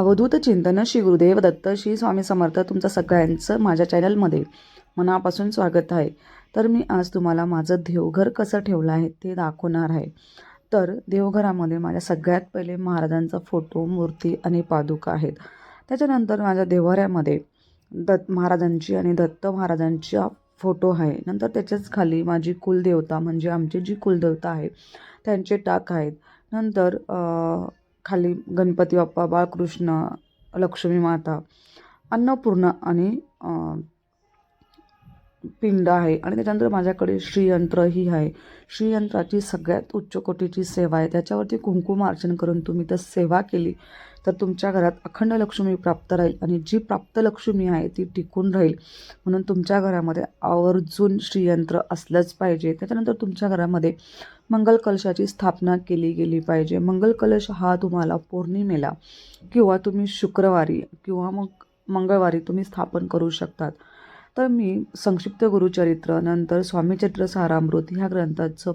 अवधूत चिंतन श्री गुरुदेव दत्त श्री स्वामी समर्थ तुमचं सगळ्यांचं माझ्या चॅनलमध्ये मनापासून स्वागत आहे. तर मी आज तुम्हाला माझं देवघर कसं ठेवलं आहे ते दाखवणार आहे. तर देवघरामध्ये माझ्या सगळ्यात पहिले महाराजांचा फोटो मूर्ती आणि पादुका आहेत. त्याच्यानंतर माझ्या देवाऱ्यामध्ये दत्त महाराजांची आणि दत्त महाराजांच्या फोटो आहे. नंतर त्याच्याच खाली माझी कुलदेवता म्हणजे आमची जी कुलदेवता आहे त्यांचे टाक आहेत. नंतर खाली गणपती बाप्पा बाळकृष्ण लक्ष्मी माता अन्नपूर्णा आणि पिंड आहे. आणि त्याच्यानंतर माझ्याकडे श्रीयंत्रही आहे. श्रीयंत्राची सगळ्यात उच्च कोटीची सेवा आहे. त्याच्यावरती कुंकुम अर्चन करून तुम्ही तर सेवा केली तर तुमच्या घरात अखंड लक्ष्मी प्राप्त राहील आणि जी प्राप्त लक्ष्मी आहे ती टिकून राहील. म्हणून तुमच्या घरामध्ये आवर्जून श्रीयंत्र असलंच पाहिजे. त्याच्यानंतर तुमच्या घरामध्ये मंगल कलशाची स्थापना केली गेली पाहिजे. मंगल कलश हा तुम्हाला पौर्णिमेला किंवा तुम्ही शुक्रवारी किंवा मग मंगळवारी तुम्ही स्थापन करू शकतात. तर मी संक्षिप्त गुरुचरित्र नंतर स्वामीचरित्र सारामृत ह्या ग्रंथाचं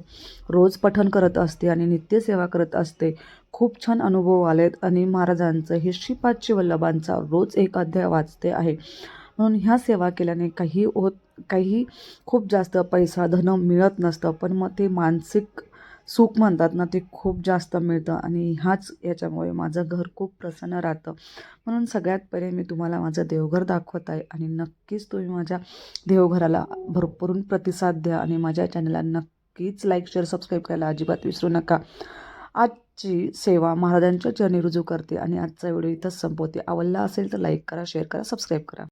रोज पठन करत असते आणि नित्यसेवा करत असते. खूप छान अनुभव आलेत आणि महाराजांचं हे श्रीपादची वल्लभांचा रोज एक अध्याय वाचते आहे. म्हणून ह्या सेवा केल्याने काही होत काही खूप जास्त पैसा धन मिळत नसतं पण मग ते मानसिक सुख म्हणतात ना ते खूप जास्त मिळतं आणि ह्याच याच्यामुळे माझं घर खूप प्रसन्न राहतं. म्हणून सगळ्यात पहिले मी तुम्हाला माझं देवघर दाखवत आहे आणि नक्कीच तुम्ही माझ्या देवघराला भरपूरून प्रतिसाद द्या आणि माझ्या चॅनलला नक्कीच लाईक शेअर सबस्क्राईब करायला अजिबात विसरू नका. आजची सेवा महाराजांच्या चरणी रुजू करते आणि आजचा व्हिडिओ इथंच संपवते. आवडला असेल तर लाईक करा शेअर करा सबस्क्राईब करा.